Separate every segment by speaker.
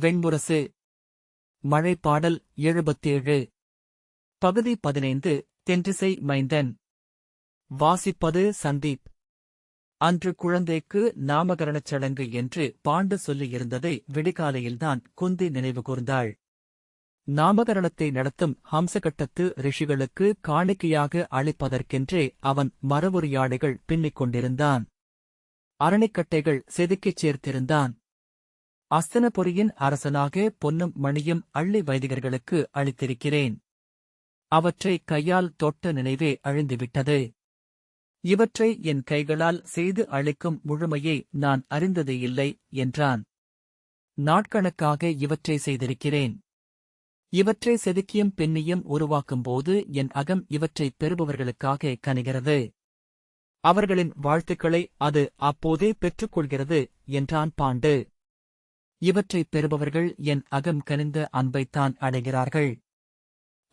Speaker 1: வெண்முரசு. மழைப்பாடல் எழுபத்தேழு. பகுதி பதினைந்து தென்றிசை மைந்தன். வாசிப்பது சந்தீப். அன்று குழந்தைக்கு நாமகரணச் சடங்கு என்று பாண்டு சொல்லியிருந்ததை விடிகாலையில்தான் குந்தி நினைவு கூர்ந்தாள். நாமகரணத்தை நடத்தும் ஹம்சகட்டத்து ரிஷிகளுக்கு காணிக்கையாக அளிப்பதற்கென்றே அவன் மரபுரியாடைகள் பின்னிக் கொண்டிருந்தான் அரணிக்கட்டைகள் செதுக்கிச் சேர்த்திருந்தான். அஸ்தனபுரியின் அரசனாக பொன்னும் மணியும் அள்ளி வைதிகர்களுக்கு அளித்திருக்கிறேன். அவற்றை கையால் தொட்ட நினைவே அழிந்துவிட்டது. இவற்றை என் கைகளால் செய்து அளிக்கும் முழுமையை நான் அறிந்ததே இல்லை என்றான். நாட்கணக்காக இவற்றை செய்திருக்கிறேன். இவற்றை செதுக்கியும் பெண்ணியும் உருவாக்கும்போது என் அகம் இவற்றைப் பெறுபவர்களுக்காக கனிகிறது. அவர்களின் வாழ்த்துக்களை அது அப்போதே பெற்றுக்கொள்கிறது என்றான் பாண்டு. இவற்றைப் பெறுபவர்கள் என் அகம் கனிந்த அன்பைத்தான் அடைகிறார்கள்.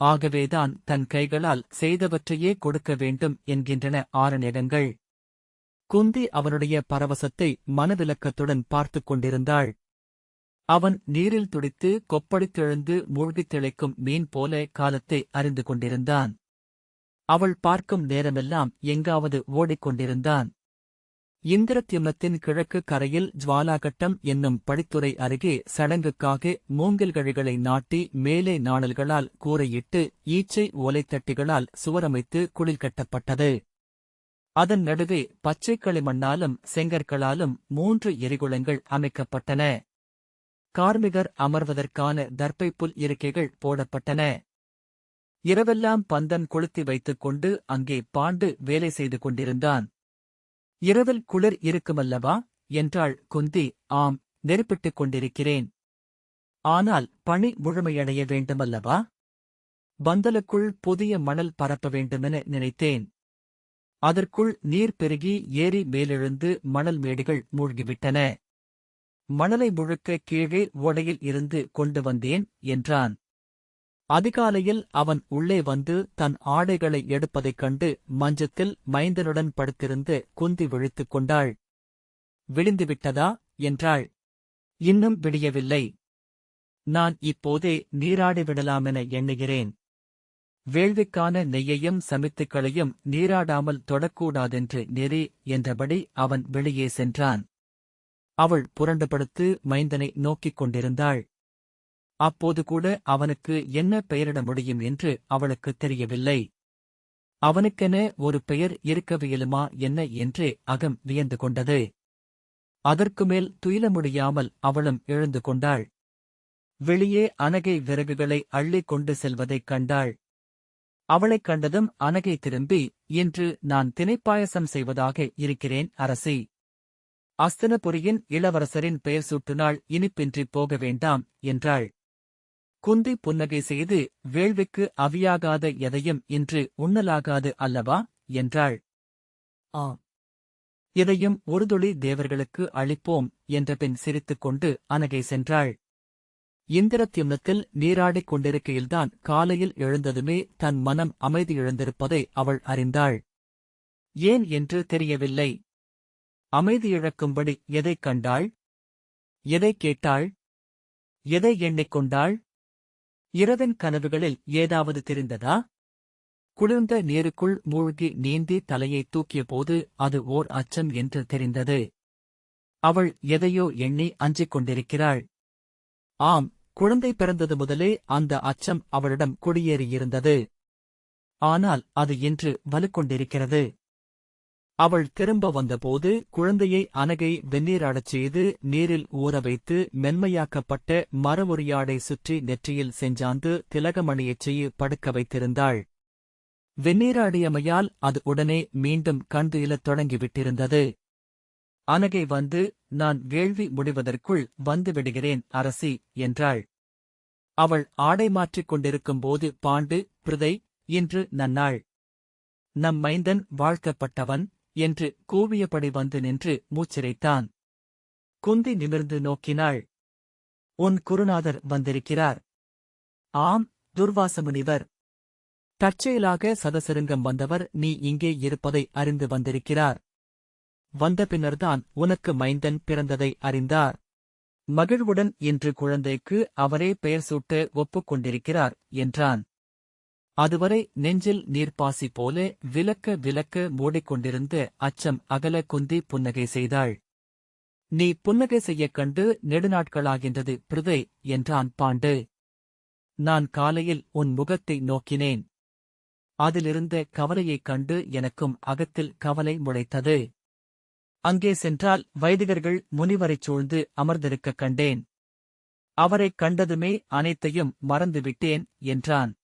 Speaker 1: ஆகவேதான் தன் கைகளால் செய்தவற்றையே கொடுக்க வேண்டும் என்கின்றன ஆரண்யகங்கள் குந்தி அவனுடைய பரவசத்தை மனவிலக்கத்துடன் பார்த்துக் கொண்டிருந்தாள். அவன் நீரில் துடித்து கொப்பளித்தெழுந்து மூழ்கித் திளைக்கும் மீன் போல காலத்தை அறிந்து கொண்டிருந்தான். அவள் பார்க்கும் நேரமெல்லாம் எங்காவது ஓடிக்கொண்டிருந்தான். இந்திரத்யும்னத்தின் கிழக்கு கரையில் ஜுவாலாகட்டம் என்னும் படித்துறை அருகே சடங்குக்காக மூங்கில்கழிகளை நாட்டி மேலே நாணல்களால் கூரையிட்டு ஈச்சை ஓலைத்தட்டிகளால் சுவரமைத்து குளிர் கட்டப்பட்டது. அதன் நடுவே பச்சை களிமண்ணாலும் செங்கற்களாலும் மூன்று எரிகுளங்கள் அமைக்கப்பட்டன. கார்மிகர் அமர்வதற்கான தர்ப்பை புல் இருக்கைகள் போடப்பட்டன. இரவெல்லாம் பந்தன் கொளுத்தி வைத்துக் கொண்டு அங்கே பாண்டு வேலை செய்து கொண்டிருந்தான். இரவில் குளிர் இருக்குமல்லவா? என்றாள் குந்தி. ஆம் நெருப்பிட்டுக் கொண்டிருக்கிறேன். ஆனால் பணி முழுமையடைய வேண்டுமல்லவா? பந்தலுக்குள் புதிய மணல் பரப்ப வேண்டுமென நினைத்தேன். அதற்குள் நீர் பெருகி ஏரி மேலெழுந்து மணல் மேடுகள் மூழ்கிவிட்டன. மணலை முழுக்க கீழே ஓடையில் இருந்து கொண்டு வந்தேன் என்றான். அதிகாலையில் அவன் உள்ளே வந்து தன் ஆடைகளை எடுப்பதைக் கண்டு மஞ்சத்தில் மைந்தனுடன் படுத்திருந்து குந்தி விழித்துக் கொண்டாள். விழிந்துவிட்டதா? என்றாள். இன்னும் விடியவில்லை. நான் இப்போதே நீராடிவிடலாமென எண்ணுகிறேன். வேள்விக்கான நெய்யையும் சமித்துக்களையும் நீராடாமல் தொடக்கூடாதென்று நெறி என்றபடி அவன் வெளியே சென்றான். அவள் புரண்டுபடுத்து மைந்தனை நோக்கிக் கொண்டிருந்தாள். அப்போது கூட அவனுக்கு என்ன பெயரிட முடியும் என்று அவளுக்கு தெரியவில்லை. அவனுக்கென ஒரு பெயர் இருக்கவியலுமா என்ன என்று அகம் வியந்து கொண்டது. அதற்கு மேல் துயில முடியாமல் அவளும் எழுந்து கொண்டாள். வெளியே அனகை விறகுகளை அள்ளிக் கொண்டு செல்வதைக் கண்டாள். அவளைக் கண்டதும் அனகை திரும்பி இன்று நான் தினைப்பாயசம் செய்வதாக இருக்கிறேன் அரசி. அஸ்தனபுரியின் இளவரசரின் பெயர் சூட்டுநாள் இனிப்பின்றி போக வேண்டாம் என்றாள். குந்தி புன்னகை செய்து வேள்விக்கு அவியாகாத எதையும் இன்று உண்ணலாகாது அல்லவா? என்றாள். ஆ இதையும் ஒருதுளி தேவர்களுக்கு அளிப்போம் என்ற பின் சிரித்துக்கொண்டு அனகை சென்றாள். இந்திரத்யும்னத்தில் நீராடிக் கொண்டிருக்கையில்தான் காலையில் எழுந்ததுமே தன் மனம் அமைதி இழந்திருப்பதை அவள் அறிந்தாள். ஏன் என்று தெரியவில்லை. அமைதியிழக்கும்படி எதைக் கண்டாள்? எதைக் கேட்டாள்? எதை எண்ணிக்கொண்டாள் இரவின் கனவுகளில் ஏதாவது தெரிந்ததா? குளிர்ந்த நீருக்குள் மூழ்கி நீந்தி தலையை தூக்கியபோது அது ஓர் அச்சம் என்று தெரிந்தது. அவள் எதையோ எண்ணி அஞ்சிக் கொண்டிருக்கிறாள். ஆம் குழந்தை பிறந்தது முதலே அந்த அச்சம் அவளிடம் குடியேறியிருந்தது. ஆனால் அது இன்று வலுக்கொண்டிருக்கிறது. அவள் திரும்ப வந்தபோது குழந்தையை அனகை வெந்நீராடச் செய்து நீரில் ஊற வைத்து மென்மையாக்கப்பட்ட மரவுரியாடை சுற்றி நெற்றியில் செஞ்சாந்து திலகமணியைச் செய்ய படுக்க வைத்திருந்தாள். வெந்நீராடியமையால் அது உடனே மீண்டும் கண்டு இழத் தொடங்கிவிட்டிருந்தது. அனகை வந்து நான் வேள்வி முடிவதற்குள் வந்துவிடுகிறேன் அரசி என்றாள். அவள் ஆடை மாற்றிக் கொண்டிருக்கும்போது பாண்டு பிருதை இன்று நன்னாள். நம் மைந்தன் வாழ்க்கப்பட்டவன் என்று கூவியபடி வந்து நின்று மூச்சிரைத்தான். குந்தி நிமிர்ந்து நோக்கினாள். உன் குருநாதர் வந்திருக்கிறார். ஆம் துர்வாசமுனிவர். தற்செயலாக சதசருங்கம் வந்தவர் நீ இங்கே இருப்பதை அறிந்து வந்திருக்கிறார். வந்த பின்னர்தான் உனக்கு மைந்தன் பிறந்ததை அறிந்தார். மகிழ்வுடன் இன்று குழந்தைக்கு அவரே பெயர் சூட்ட ஒப்புக் கொண்டிருக்கிறார் என்றான். அதுவரை நெஞ்சில் நீர்ப்பாசி போல விலக்க விலக்க மூடிக்கொண்டிருந்த அச்சம் அகல குந்தி புன்னகை செய்தாள். நீ புன்னகை செய்யக் கண்டு நெடுநாட்களாகின்றது பிருதை என்றான் பாண்டு. நான் காலையில் உன் முகத்தை நோக்கினேன். அதிலிருந்த கவலையைக் கண்டு எனக்கும் அகத்தில் கவலை முளைத்தது. அங்கே சென்றால் வைதிகர்கள் முனிவரைச் சூழ்ந்து அமர்ந்திருக்கக் கண்டேன். அவரைக் கண்டதுமே அனைத்தையும் மறந்துவிட்டேன் என்றான்.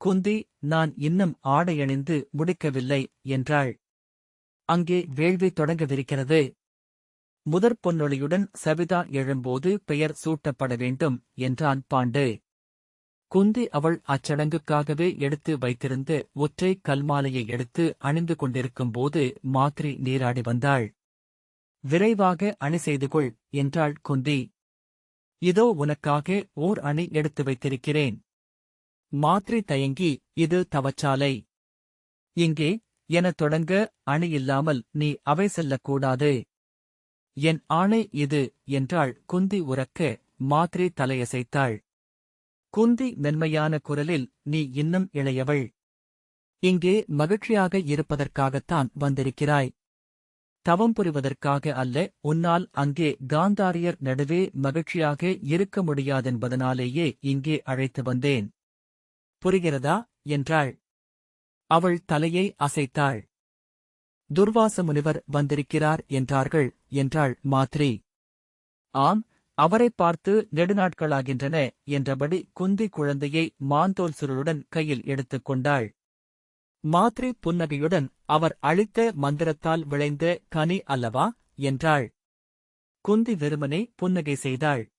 Speaker 1: குந்தி நான் இன்னும் ஆடையணிந்து முடிக்கவில்லை என்றாள். அங்கே வேள்வி தொடங்கவிருக்கிறது. முதற் பொன்னொழியுடன் சவிதா எழும்போது பெயர் சூட்டப்பட வேண்டும் என்றான் பாண்டு. குந்தி அவள் அச்சடங்குக்காகவே எடுத்து வைத்திருந்த ஒற்றை கல்மாலையை எடுத்து அணிந்து கொண்டிருக்கும்போது மாத்ரி நீராடி வந்தாள். விரைவாக அணி செய்து கொள் என்றாள் குந்தி. இதோ உனக்காக ஓர் அணி எடுத்து வைத்திருக்கிறேன். மாத்ரி தயங்கி இது தவச்சாலை. இங்கே எனத் தொடங்க அணி இல்லாமல் நீ அவை செல்லக்கூடாது. என் ஆணை இது என்றாள் குந்தி உறக்க மாத்ரி தலையசைத்தாள். குந்தி மென்மையான குரலில் நீ இன்னும் இளையவள். இங்கே மகிழ்ச்சியாக இருப்பதற்காகத்தான் வந்திருக்கிறாய். தவம் புரிவதற்காக அல்ல உன்னால் அங்கே காந்தாரியர் நடுவே மகிழ்ச்சியாக இருக்க முடியாதென்பதனாலேயே இங்கே அழைத்து வந்தேன். புரிகிறதா? என்றாள். அவள் தலையை அசைத்தாள். துர்வாச முனிவர் வந்திருக்கிறார் என்றார்கள் என்றாள் மாத்ரி. ஆம் அவரைப் பார்த்து நெடுநாட்களாகின்றன என்றபடி குந்தி குழந்தையை மாந்தோல் சுருளுடன் கையில் எடுத்துக் கொண்டாள். மாத்ரி புன்னகையுடன் அவர் அளித்த மந்திரத்தால் விளைந்த கனி அல்லவா? என்றாள். குந்தி வெறுமனே புன்னகை செய்தாள்.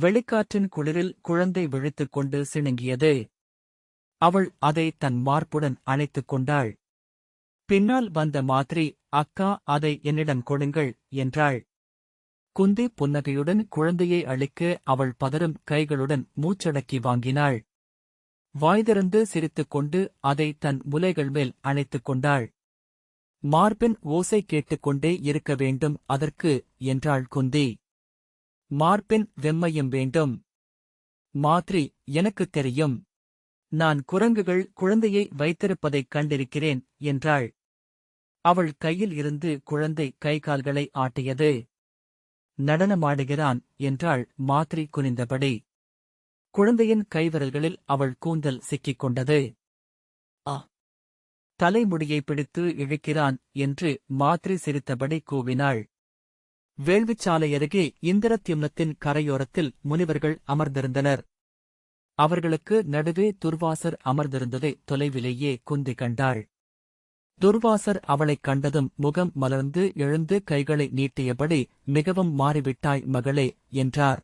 Speaker 1: வெளிக்காற்றின் குளிரில் குழந்தை விழித்துக் கொண்டு சிணுங்கியது. அவள் அதை தன் மார்புடன் அணைத்துக் கொண்டாள். பின்னால் வந்த மாத்ரி அக்கா அதை என்னிடம் கொடுங்கள் என்றாள். குந்தி புன்னகையுடன் குழந்தையை அளிக்க அவள் பதறும் கைகளுடன் மூச்சடக்கி வாங்கினாள். வாய்திறந்து சிரித்துக் கொண்டு அதை தன் முலைகள் மேல் அணைத்துக் கொண்டாள். மார்பின் ஓசை கேட்டுக்கொண்டே இருக்க வேண்டும் அதற்கு என்றாள் குந்தி. மார்பின் வெம்மையும் வேண்டும். மாத்ரி எனக்குத் தெரியும் நான் குரங்குகள் குழந்தையை வைத்திருப்பதைக் கண்டிருக்கிறேன் என்றாள். அவள் கையில் இருந்து குழந்தை கைகால்களை ஆட்டியது. நடனமாடுகிறான் என்றாள் மாத்ரி குனிந்தபடி. குழந்தையின் கைவிரல்களில் அவள் கூந்தல் சிக்கிக் கொண்டது ஆ. தலைமுடியை பிடித்து இழுக்கிறான் என்று மாத்ரி சிரித்தபடி கூவினாள். வேள்விச்சாலை அருகே இந்திரத்யும்னத்தின் கரையோரத்தில் முனிவர்கள் அமர்ந்திருந்தனர். அவர்களுக்கு நடுவே துர்வாசர் அமர்ந்திருந்ததை தொலைவிலேயே குந்தி கண்டாள். துர்வாசர் அவளைக் கண்டதும் முகம் மலர்ந்து எழுந்து கைகளை நீட்டியபடி மிகவும் மாறிவிட்டாய் மகளே என்றார்.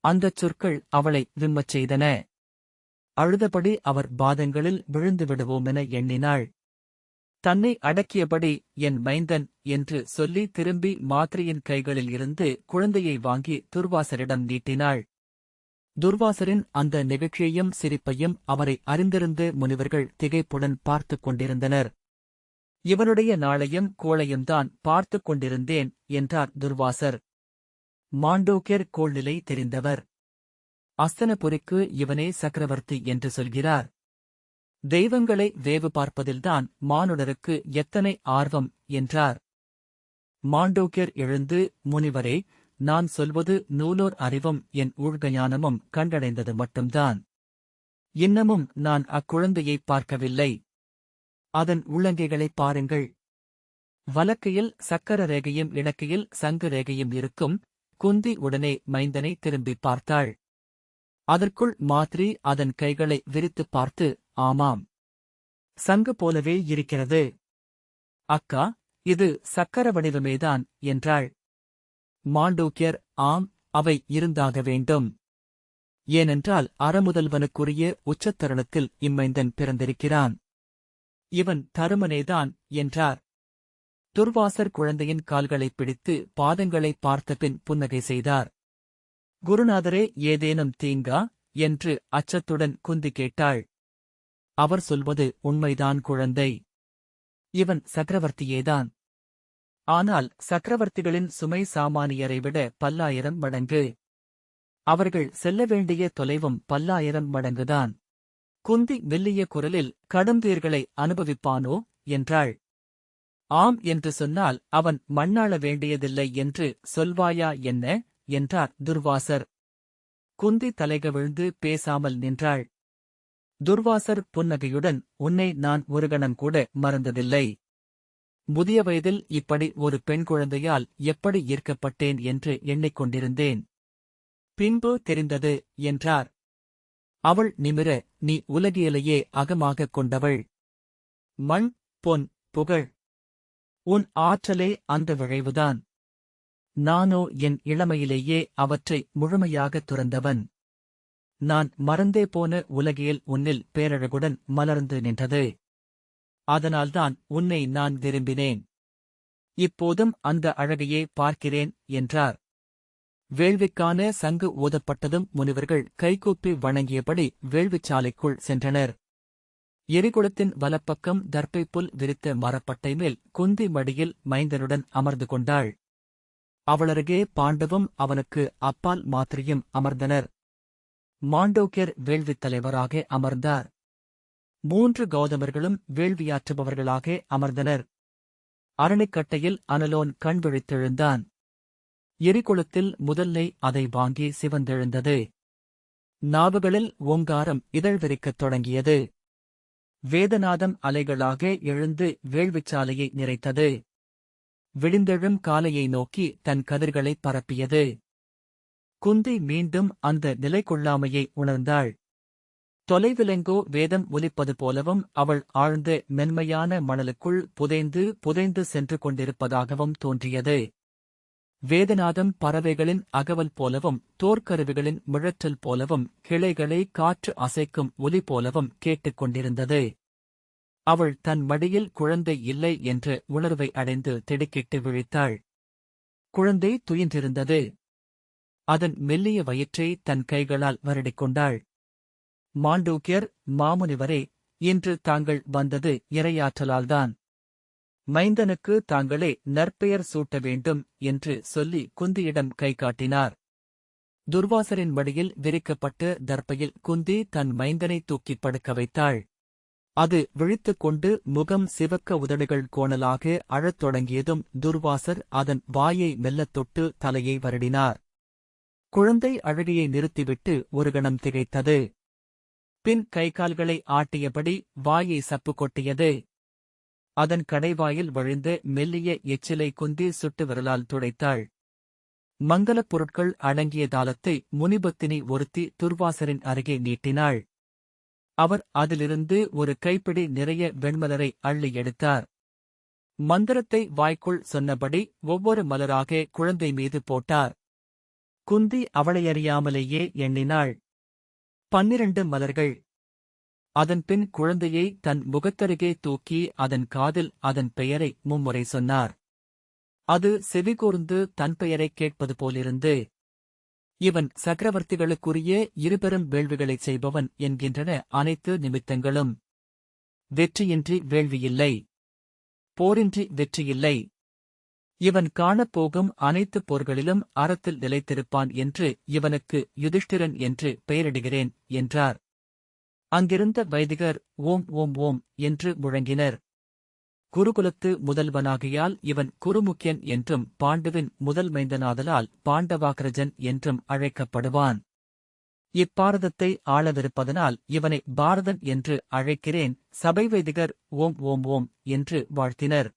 Speaker 1: அந்தச் சொற்கள் அவளை விம்மச் செய்தன. அழுதபடி அவர் பாதங்களில் விழுந்து விடுவோமென எண்ணினாள். தன்னை அடக்கியபடி என் மைந்தன் என்று சொல்லி திரும்பி மாத்திரையின் கைகளில் இருந்து குழந்தையை வாங்கி துர்வாசரிடம் நீட்டினாள். துர்வாசரின் அந்த நிகழ்ச்சியையும் சிரிப்பையும் அவரை அறிந்திருந்து முனிவர்கள் திகைப்புடன் பார்த்துக் கொண்டிருந்தனர். இவனுடைய நாளையும் கோளையும்தான் பார்த்துக் கொண்டிருந்தேன் என்றார் துர்வாசர். மாண்டோக்கியர் கோள்நிலை தெரிந்தவர். அஸ்தனபுரிக்கு இவனே சக்கரவர்த்தி என்று சொல்கிறார். தெய்வங்களை வேவு பார்ப்பதில்தான் மானுடருக்கு எத்தனை ஆர்வம் என்றார். மாண்டோக்கியர் எழுந்து முனிவரே நான் சொல்வது நூலோர் அறிவும் என் ஊழ்கஞானமும் கண்டடைந்தது மட்டும்தான். இன்னமும் நான் அக்குழந்தையை பார்க்கவில்லை. அதன் உள்ளங்கைகளைப் பாருங்கள். வலக்கையில் சக்கர ரேகையும் இலக்கையில் சங்கு ரேகையும் இருக்கும். குந்தி உடனே மைந்தனை திரும்பிப் பார்த்தாள். அதற்குள் மாத்ரி அதன் கைகளை விரித்துப் பார்த்து ஆமாம். சங்கு போலவே இருக்கிறது. அக்கா இது சக்கர வடிவமேதான் என்றாள். மாண்டூக்கியர் ஆம் அவை இருந்தாக வேண்டும். ஏனென்றால் அறமுதல்வனுக்குரிய உச்சத்தருணத்தில் இம்மைந்தன் பிறந்திருக்கிறான். இவன் தருமனேதான் என்றார். துர்வாசர் குழந்தையின் கால்களைப் பிடித்து பாதங்களை பார்த்தபின் புன்னகை செய்தார். குருநாதரே ஏதேனும் தீங்கா? என்று அச்சத்துடன் குந்தி கேட்டாள். அவர் சொல்வது உண்மைதான் குழந்தை. இவன் சக்கரவர்த்தியேதான். ஆனால் சக்கரவர்த்திகளின் சுமை சாமானியரை விட பல்லாயிரம் மடங்கு. அவர்கள் செல்ல வேண்டிய தொலைவும் பல்லாயிரம் மடங்குதான். குந்தி மெல்லிய குரலில் கடுந்தீர்களை அனுபவிப்பானோ? என்றாள். ஆம் என்று சொன்னால் அவன் மண்ணாள வேண்டியதில்லை என்று சொல்வாயா என்ன? என்றார் துர்வாசர். குந்தி தலைகவிழ்ந்து பேசாமல் நின்றாள். துர்வாசர் புன்னகையுடன் உன்னை நான் ஒரு கணம் கூட மறந்ததில்லை. முதிய வயதில் இப்படி ஒரு பெண் குழந்தையால் எப்படி ஈர்க்கப்பட்டேன் என்று எண்ணிக்கொண்டிருந்தேன். பின்பு தெரிந்தது என்றார். அவள் நிமிர நீ உலகியலையே அகமாகக் கொண்டவள். மண் பொன் புகழ். உன் ஆற்றலே அந்த விழைவுதான். நானோ என் இளமையிலேயே அவற்றை முழுமையாகத் துறந்தவன். நான் மறந்தே போன உலகியல் உன்னில் பேரழகுடன் மலர்ந்து நின்றது. அதனால்தான் உன்னை நான் விரும்பினேன். இப்போதும் அந்த அழகையே பார்க்கிறேன் என்றார். வேள்விக்கான சங்கு ஊதப்பட்டதும் முனிவர்கள் கைகூப்பி வணங்கியபடி வேள்விச்சாலைக்குள் சென்றனர். எரிகுளத்தின் வலப்பக்கம் தர்ப்பை புல் விரித்த மரப்பட்டை மேல் குந்தி மடியில் மைந்தனுடன் அமர்ந்து கொண்டாள். அவளருகே பாண்டவும் அவனுக்கு அப்பால் மாத்திரியும் அமர்ந்தனர். மாண்டோக்கியர் வேள்வித் தலைவராக அமர்ந்தார். மூன்று கௌதமர்களும் வேள்வியாற்றுபவர்களாக அமர்ந்தனர். அரணிக்கட்டையில் அனலோன் கண் விழித்தெழுந்தான். எரிகுளத்தில் முதல்லை அதை வாங்கி சிவந்தெழுந்தது. நாவுகளில் ஓங்காரம் இதழ்விரிக்கத் தொடங்கியது. வேதநாதம் அலைகளாக எழுந்து வேள்விச்சாலையை நிறைத்தது. விழுந்தெழும் காலையை நோக்கி தன் கதிர்களைப் பரப்பியது. குந்தி மீண்டும் அந்த நிலை கொள்ளாமையை உணர்ந்தாள். தொலைவிலெங்கோ வேதம் ஒலிப்பது போலவும் அவள் ஆழ்ந்த மென்மையான மணலுக்குள் புதைந்து புதைந்து சென்று கொண்டிருப்பதாகவும் தோன்றியது. வேதநாதம் பறவைகளின் அகவல் போலவும் தோற்கருவிகளின் மிழற்றல் போலவும் கிளைகளை காற்று அசைக்கும் ஒலி போலவும் கேட்டுக்கொண்டிருந்தது அவள் தன் மடியில் குழந்தை இல்லை என்ற உணர்வை அடைந்து திடுக்கிட்டு விழித்தாள். குழந்தை துயின்றிருந்தது. அதன் மெல்லிய வயிற்றை தன் கைகளால் வருடிக்கொண்டாள் மாண்டூக்கியர் மாமுனிவரே இன்று தாங்கள் வந்தது இரையாற்றலால்தான். மைந்தனுக்கு தாங்களே நற்பெயர் சூட்ட வேண்டும் என்று சொல்லி குந்தியிடம் கை காட்டினார். துர்வாசரின் வழியில் விரிக்கப்பட்ட தர்ப்பையில் குந்தி தன் மைந்தனை தூக்கிப் படுக்க வைத்தாள். அது விழித்துக் கொண்டு முகம் சிவக்க உதடுகள் கோணலாக அழத் தொடங்கியதும் துர்வாசர் அதன் வாயை மெல்லத் தொட்டு தலையை வருடினார். குழந்தை அழகியை நிறுத்திவிட்டு ஒரு கணம் திகைத்தது. பின் கைகால்களை ஆட்டியபடி வாயை சப்பு கொட்டியது அதன் கடைவாயில் வழிந்த மெல்லிய எச்சிலை குந்தி சுட்டு விரலால் துடைத்தாள். மங்கலப் பொருட்கள் அடங்கிய தாளத்தை முனிபத்தினி ஒருத்தி துர்வாசரின் அருகே நீட்டினாள். அவர் அதிலிருந்து ஒரு கைப்பிடி நிறைய வெண்மலரை அள்ளி எடுத்தார். மந்திரத்தை வாய்க்குள் சொன்னபடி ஒவ்வொரு மலராக குழந்தை மீது போட்டார். குந்தி அவளையறியாமலேயே எண்ணினாள். பன்னிரண்டு மலர்கள். அதன்பின் குழந்தையை தன் முகத்தருகே தூக்கி அதன் காதில் அதன் பெயரை மும்முறை சொன்னார். அது செவிகூர்ந்து தன் பெயரைக் கேட்பது போலிருந்து இவன் சக்கரவர்த்திகளுக்குரிய இருபெரும் வேள்விகளைச் செய்பவன் என்கின்றன அனைத்து நிமித்தங்களும். வெற்றியின்றி வேள்வியில்லை. போரின்றி வெற்றியில்லை. இவன் காணப்போகும் அனைத்து போர்களிலும் அறத்தில் நிலைத்திருப்பான் என்று இவனுக்கு யுதிஷ்டிரன் என்று பெயரிடுகிறேன் என்றார். அங்கிருந்த வைதிகர் ஓம் ஓம் ஓம் என்று முழங்கினர். குருகுலத்து முதல்வனாகியால் இவன் குருமுக்கியன் என்றும் பாண்டுவின் முதல் மைந்தனாதலால் பாண்டவாகிரஜன் என்றும் அழைக்கப்படுவான். இப்பாரதத்தை ஆளவிருப்பதனால் இவனை பாரதன் என்று அழைக்கிறேன் சபை வைதிகர் ஓம் ஓம் ஓம் என்று வாழ்த்தினர்.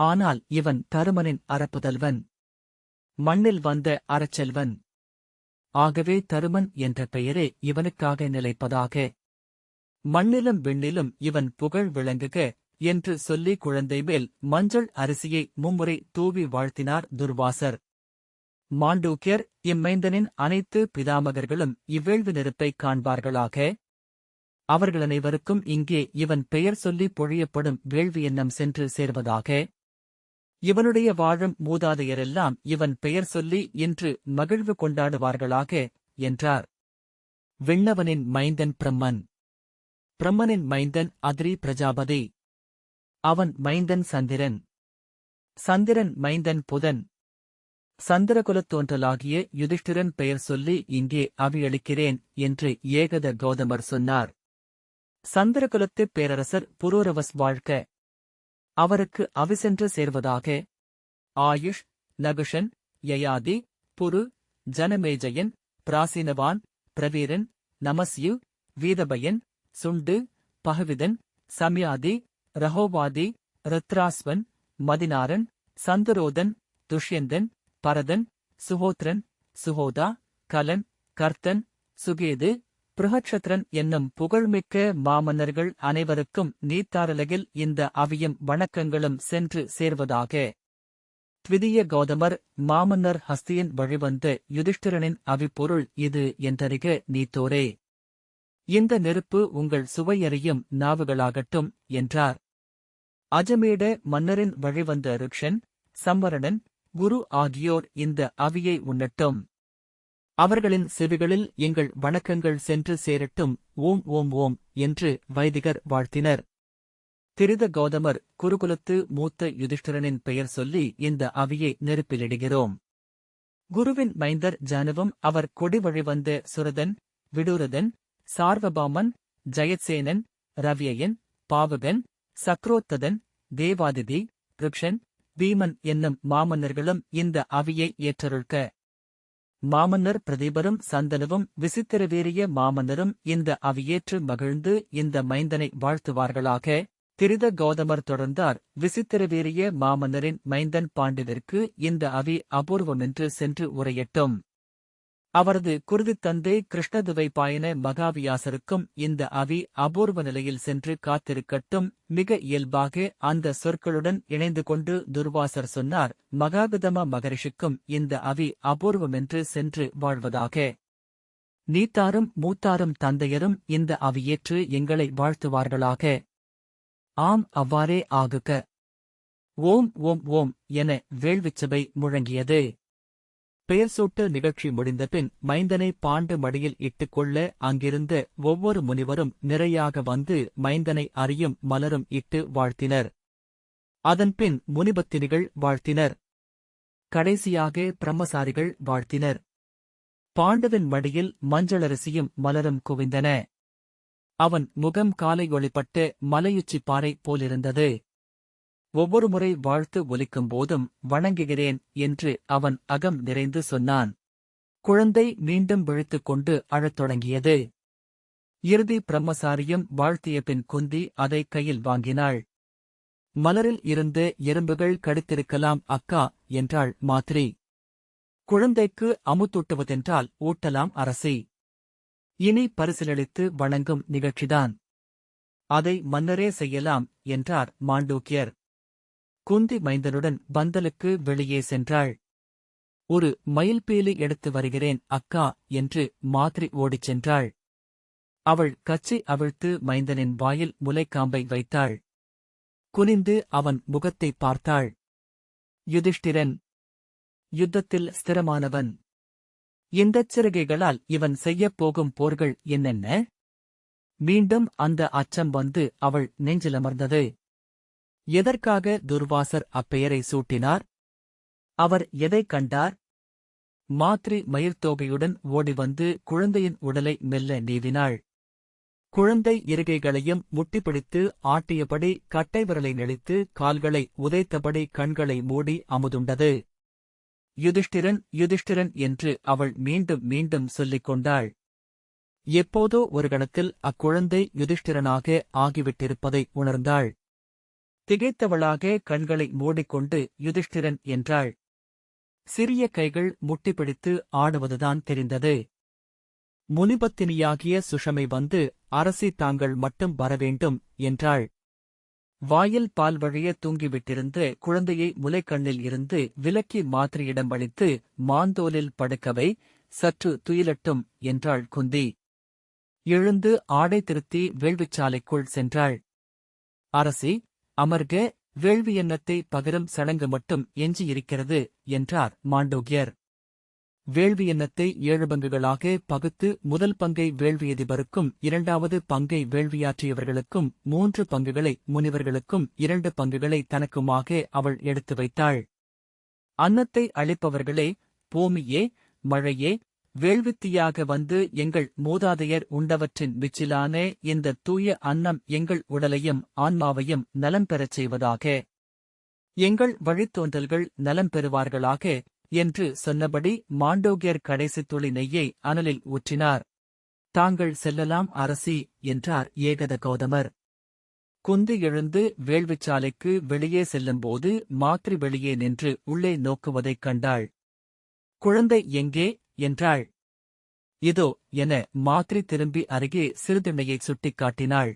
Speaker 1: ஆனால் இவன் தருமனின் அறப்புதல்வன். மண்ணில் வந்த அறச்செல்வன். ஆகவே தருமன் என்ற பெயரே இவனுக்காக நிலைப்பதாக. மண்ணிலும் விண்ணிலும் இவன் புகழ் விளங்குக என்று சொல்லி குழந்தை மேல் மஞ்சள் அரிசியை மும்முறை தூவி வாழ்த்தினார் துர்வாசர். மாண்டூக்கியர் இம்மைந்தனின் அனைத்து பிதாமகர்களும் இவ்வேள்வி நெருப்பைக் காண்பார்களாக? அவர்கள் அனைவருக்கும் இங்கே இவன் பெயர் சொல்லி பொழியப்படும் வேள்வி எண்ணம் சென்று சேர்வதாக? இவனுடைய வாழும் மூதாதையரெல்லாம் இவன் பெயர் சொல்லி இன்று மகிழ்வு கொண்டாடுவார்களாக என்றார். விண்ணவனின் மைந்தன் பிரம்மன். பிரம்மனின் மைந்தன் அதிரி பிரஜாபதி. அவன் மைந்தன் சந்திரன். சந்திரன் மைந்தன் புதன். சந்திரகுலத் தோன்றலாகிய யுதிஷ்டிரன் பெயர் சொல்லி இங்கே அவியளிக்கிறேன் என்று ஏகத கௌதமர் சொன்னார். சந்திரகுலத்துப் பேரரசர் புரூரவஸ் வாழ்க்க அவருக்கு அவிசென்று சேர்வதாக. ஆயுஷ் நகுஷன் யயாதி புரு ஜனமேஜயன் பிராசீனவான் பிரவீரன் நமஸ்யு வீதபயன் சுண்டு பகவிதன் சம்யாதி ரஹோவாதி ருத்ராஸ்வன் மதினாரன் சந்தரோதன் துஷ்யந்தன் பரதன் சுஹோத்ரன் சுஹோதா கலன் கர்த்தன் சுகேது பிருகட்சத்ரன் என்னும் புகழ்மிக்க மாமன்னர்கள் அனைவருக்கும் நீத்தாரலகில் இந்த அவியும் வணக்கங்களும் சென்று சேர்வதாக. த்விதிய கௌதமர் மாமன்னர் ஹஸ்தியின் வழிவந்த யுதிஷ்டிரனின் அவிப்பொருள் இது என்றறிக நீத்தோரே. இந்த நெருப்பு உங்கள் சுவையறியும் நாவுகளாகட்டும் என்றார். அஜமேட மன்னரின் வழிவந்த ருக்ஷன் சம்வரணன் குரு ஆகியோர் இந்த அவியை உண்ணட்டும். அவர்களின் செவிகளில் எங்கள் வணக்கங்கள் சென்று சேரட்டும். ஓம் ஓம் ஓம் என்று வைதிகர் வாழ்த்தினர். திரித கௌதமர் குருகுலத்து மூத்த யுதிஷ்டிரனின் பெயர் சொல்லி இந்த அவியை நெருப்பிலிடுகிறோம். குருவின் மைந்தர் ஜானுவும் அவர் கொடி வழிவந்த சுரதன் விடூரதன் சார்வபாமன் ஜெயத்சேனன் ரவியயன் பாவகன் சக்ரோத்ததன் தேவாதிதி ருக்ஷன் பீமன் என்னும் மாமன்னர்களும் இந்த அவியை ஏற்றருள்க. மாமன்னர் பிரதீபரும் சந்தனுவும் விசித்திரவேறிய மாமன்னரும் இந்த அவியேற்று மகிழ்ந்து இந்த மைந்தனை வாழ்த்துவார்களாக. திரித கௌதமர் தொடர்ந்தார். விசித்திரவேறிய மாமன்னரின் மைந்தன் பாண்டிதற்கு இந்த அவி அபூர்வமென்று சென்று உரையட்டும். அவரது குருதித் தந்தை கிருஷ்ணதுவை பாயன மகாவியாசருக்கும் இந்த அவி அபூர்வ நிலையில் சென்று காத்திருக்கட்டும் மிக இயல்பாக அந்த சொற்களுடன் இணைந்து கொண்டு துர்வாசர் சொன்னார் மகாபிதம மகரிஷிக்கும் இந்த அவி அபூர்வமென்று சென்று வாழ்வதாக. நீத்தாரும் மூத்தாரும் தந்தையரும் இந்த அவியேற்று எங்களை வாழ்த்துவார்களாக. ஆம் அவ்வாறே ஆகுக. ஓம் ஓம் ஓம் என வேள்விச்சபை முழங்கியது. பெயர் சூட்டு நிகழ்ச்சி முடிந்தபின் மைந்தனை பாண்டு மடியில் இட்டுக்கொள்ள அங்கிருந்த ஒவ்வொரு முனிவரும் நிறையாக வந்து மைந்தனை அறியும் மலரும் இட்டு வாழ்த்தினர். அதன்பின் முனிபத்தினிகள் வாழ்த்தினர். கடைசியாக பிரம்மசாரிகள் வாழ்த்தினர். பாண்டுவின் மடியில் மஞ்சளரிசியும் மலரும் குவிந்தன. அவன் முகம் காலை ஒளிப்பட்டு மலையுச்சி பாறை போலிருந்தது. ஒவ்வொரு முறை வாழ்த்து ஒலிக்கும் போதும் வணங்குகிறேன் என்று அவன் அகம் நிறைந்து சொன்னான். குழந்தை மீண்டும் விழித்துக் கொண்டு அழத் தொடங்கியது. இறுதி பிரம்மசாரியும் வாழ்த்திய பின் குந்தி அதை கையில் வாங்கினாள். மலரில் இருந்து எறும்புகள் கடித்திருக்கலாம் அக்கா என்றாள் மாத்ரி. குழந்தைக்கு அமுத்தூட்டுவதென்றால் ஊட்டலாம் அரசி. இனி பரிசிலளித்து வணங்கும் நிகழ்ச்சிதான். அதை மன்னரே செய்யலாம் என்றார் மாண்டூக்கியர். குந்தி மைந்தனுடன் பந்தலுக்கு வெளியே சென்றாள். ஒரு மயில்பீலி எடுத்து வருகிறேன் அக்கா என்று மாத்ரி ஓடிச் சென்றாள். அவள் கச்சி அவிழ்த்து மைந்தனின் வாயில் முலைக்காம்பை வைத்தாள். குனிந்து அவன் முகத்தை பார்த்தாள். யுதிஷ்டிரன் யுத்தத்தில் ஸ்திரமானவன். இந்தச் சிறுகைகளால் இவன் செய்யப் போகும் போர்கள் என்னென்ன? மீண்டும் அந்த அச்சம் வந்து அவள் நெஞ்சிலமர்ந்தது எதற்காக துர்வாசர் அப்பெயரை சூட்டினார்? அவர் எதைக் கண்டார்? மாத்ரி மயிர்த்தோகையுடன் ஓடிவந்து குழந்தையின் உடலை மெல்ல நீவினாள். குழந்தை இருகைகளையும் முட்டிப்பிடித்து ஆட்டியபடி கட்டை விரலை நெளித்து கால்களை உதைத்தபடி கண்களை மூடி அமுதுண்டது. யுதிஷ்டிரன் யுதிஷ்டிரன் என்று அவள் மீண்டும் மீண்டும் சொல்லிக் கொண்டாள். எப்போதோ ஒரு கணத்தில் அக்குழந்தை யுதிஷ்டிரனாக ஆகிவிட்டிருப்பதை உணர்ந்தாள். திகைத்தவளாக கண்களை மூடிக்கொண்டு யுதிஷ்டிரன் என்றாள். சிறிய கைகள் முட்டிப்பிடித்து ஆடுவதுதான் தெரிந்தது. முனிபத்தினியாகிய சுஷமை வந்து அரசி தாங்கள் மட்டும் வரவேண்டும் என்றாள். வாயில் பால் வழிய தூங்கிவிட்டிருந்த குழந்தையை முலைக்கண்ணில் இருந்து விலக்கி மாத்திரையிடம் அளித்து மாந்தோலில் படுக்கவை சற்று துயிலட்டும் என்றாள் குந்தி. எழுந்து ஆடை திருத்தி வேள்விச்சாலைக்குள் சென்றாள். அரசி அமர்க வேள்வி எண்ணத்தை பகரும் சடங்கு மட்டும் எஞ்சியிருக்கிறது என்றார் மாண்டோக்கியர் வேள்வி எண்ணத்தை ஏழு பங்குகளாக பகுத்து முதல் பங்கை வேள்வியதிபருக்கும் இரண்டாவது பங்கை வேள்வியாற்றியவர்களுக்கும் மூன்று பங்குகளை முனிவர்களுக்கும் இரண்டு பங்குகளை தனக்குமாக அவள் எடுத்து வைத்தாள். அன்னத்தை அளிப்பவர்களே பூமியே மழையே வேள்வித்தியாக வந்து எங்கள் மூதாதையர் உண்டவற்றின் மிச்சிலான இந்த தூய அன்னம் எங்கள் உடலையும் ஆன்மாவையும் நலம் பெறச் செய்வதாக. எங்கள் வழித்தோன்றல்கள் நலம் பெறுவார்களாக என்று சொன்னபடி மாண்டோகியர் கடைசி துளி நெய்யை அனலில் ஊற்றினார். தாங்கள் செல்லலாம் அரசி என்றார் ஏகத கௌதமர். குந்தி எழுந்து வேள்விச்சாலைக்கு வெளியே செல்லும்போது மாத்ரி வெளியே நின்று உள்ளே நோக்குவதைக் கண்டாள். குழந்தை எங்கே? என்றாள். இதோ என மாத்ரி திரும்பி அருகே சிறுதிண்ணையை சுட்டிக்காட்டினாள்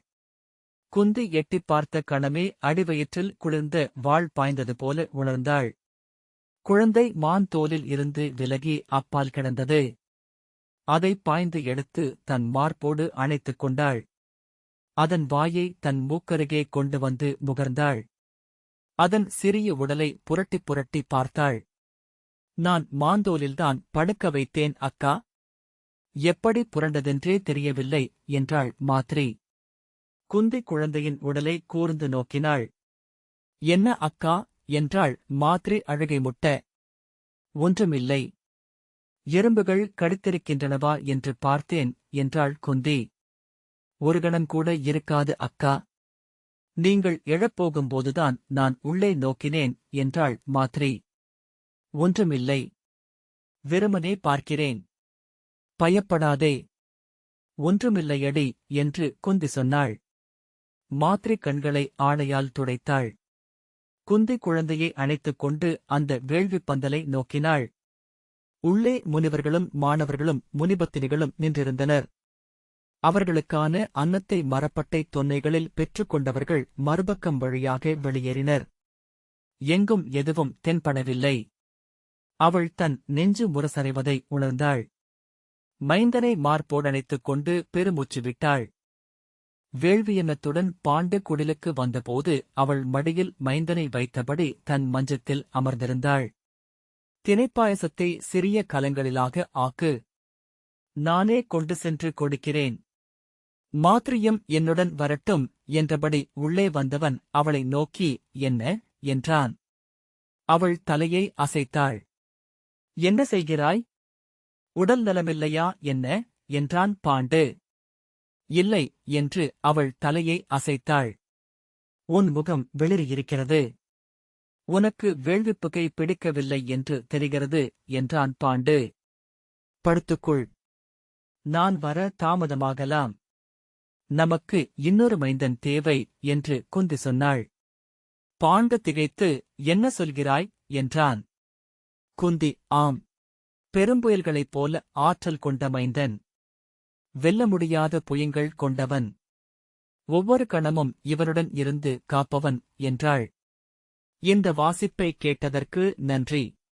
Speaker 1: குந்தி எட்டிப் பார்த்த கணமே அடிவயிற்றில் குளிர்ந்த வாள் பாய்ந்தது போல உணர்ந்தாள். குழந்தை மான் தோலில் இருந்து விலகி அப்பால் கிடந்தது. அதை பாய்ந்து எடுத்து தன் மார்போடு அணைத்துக் கொண்டாள். அதன் வாயை தன் மூக்கருகே கொண்டு வந்து முகர்ந்தாள். அதன் சிறிய உடலை புரட்டிப் புரட்டி பார்த்தாள். நான் மாந்தோலில்தான் படுக்க வைத்தேன் அக்கா. எப்படி புரண்டதென்றே தெரியவில்லை என்றாள் மாத்ரி. குந்தி குழந்தையின் உடலை கூர்ந்து நோக்கினாள். என்ன அக்கா என்றாள் மாத்ரி அழுகை முட்ட. ஒன்றுமில்லை. எறும்புகள் கடித்திருக்கின்றனவா என்று பார்த்தேன் என்றாள் குந்தி. ஒரு கணம் கூட இருக்காது அக்கா. நீங்கள் எழப்போகும்போதுதான் நான் உள்ளே நோக்கினேன் என்றாள் மாத்ரி. ஒன்றுமில்லை. வெறுமனே பார்க்கிறேன். பயப்படாதே. ஒன்றுமில்லையடி என்று குந்தி சொன்னாள். மாத்ரி கண்களை ஆணையால் துடைத்தாள். குந்தி குழந்தையை அணைத்துக் கொண்டு அந்த வேள்விப் பந்தலை நோக்கினாள். உள்ளே முனிவர்களும் மாணவர்களும் முனிபத்தினிகளும் நின்றிருந்தனர். அவர்களுக்கான அன்னத்தை மரப்பட்டை தொன்னைகளில் பெற்றுக்கொண்டவர்கள் மறுபக்கம் வழியாக வெளியேறினர். எங்கும் எதுவும் தென்படவில்லை. அவள் தன் நெஞ்சு முரசறைவதை உணர்ந்தாள். மைந்தனை மார்போடணைத்துக் கொண்டு பெருமூச்சு விட்டாள். வேள்வியன்னத்துடன் பாண்ட குடிலுக்கு வந்தபோது அவள் மடியில் மைந்தனை வைத்தபடி தன் மஞ்சத்தில் அமர்ந்திருந்தாள். தினைப்பாயசத்தை சிறிய கலங்களிலாக ஆக்கு. நானே கொண்டு சென்று கொடுக்கிறேன். மாத்ரியம் என்னுடன் வரட்டும் என்றபடி உள்ளே வந்தவன் அவளை நோக்கி என்ன என்றான். அவள் தலையை அசைத்தாள். என்ன செய்கிறாய்? உடல் நலமில்லையா என்ன? என்றான் பாண்டு. இல்லை என்று அவள் தலையை அசைத்தாள். உன் முகம் வெளிரியிருக்கிறது உனக்கு வேள்விப்புகை பிடிக்கவில்லை என்று தெரிகிறது என்றான் பாண்டு. படுத்துக்குள். நான் வர தாமதமாகலாம். நமக்கு இன்னொரு மைந்தன் தேவை என்று குந்தி சொன்னாள். பாண்டு திகைத்து என்ன சொல்கிறாய்? என்றான். குந்தி ஆம். பெரும்புயல்களைப் போல ஆற்றல் கொண்ட மைந்தன். வெல்ல முடியாத புயங்கள் கொண்டவன். ஒவ்வொரு கணமும் இவனுடன் இருந்து காப்பவன் என்றாள். இந்த வாசிப்பை கேட்டதற்கு நன்றி.